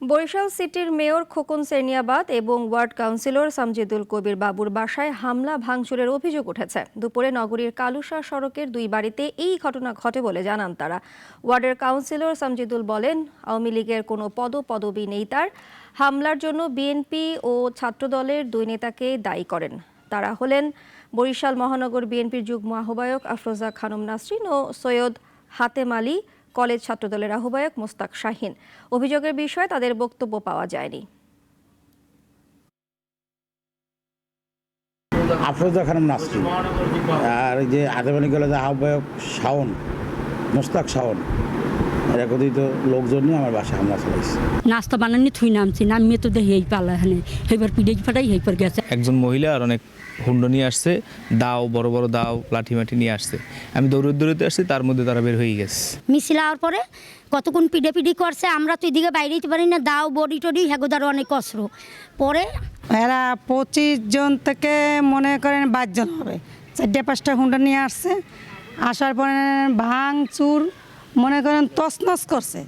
বরিশাল সিটির মেয়র খোকন সেনিয়াবাদ এবং ward councillor সামজিদুল কবির বাবুর বাসায় হামলা, ভাঙচুরের অভিযোগ উঠেছে। দুপুরে নগরীর কালুশা সড়কের দুই বাড়িতে এই ঘটনা ঘটে বলে জানান তারা। ওয়ার্ডের কাউন্সিলর সামজিদুল বলেন, আওয়ামী লীগের কোনো পদ পদবি নেই তার। হামলার জন্য বিএনপি ও ছাত্রদলের দুই নেতাকে দায়ী করেন। তারা হলেন বরিশাল মহানগর বিএনপির যুগ্ম আহ্বায়ক আফরোজা খানম নাসরিন ও সৈয়দ হাতেম আলী কলেজ ছাত্রদলের আহ্বায়ক মোস্তাক শাহিন। অভিযোগের বিষয়ে তাদের বক্তব্য পাওয়া যায়নি। আফরোজা খানম নাসরিন আর যে আদেবানী কলেজের আহ্বায়ক শাওন, মোস্তাক শাওন। কথিত লোকজন নিয়ে আমার বাসায় হামলা চালাইছে। নাস্তা বানানি থুই নামছি নামিয়ে তো দেখি এই পালা এখানে। সেইবার পিড়ে ফাটাই সেইবার গেছে। একজন মহিলা আর অনেক হুন্ড নিয়ে আসছে দাও বড় বড় দাও লাঠি মাটি নিয়ে আসছে। আমি দৌড়ে দৌড়তে আসছি তার মধ্যে তারা বের হয়ে গেছে। মিছিল হওয়ার পরে কতক্ষণ পিডে পিডি করছে আমরা তো এদিকে বাইরে যেতে পারি না দাও বডি টডি হেগোদার অনেক অস্ত্র। পরে এরা পঁচিশ জন থেকে মনে করেন বাইশ জন হবে। চারটে পাঁচটা হুন্ডা নিয়ে আসছে আসার পরে ভাঙ চুর মনে করেন তছনছ করছে।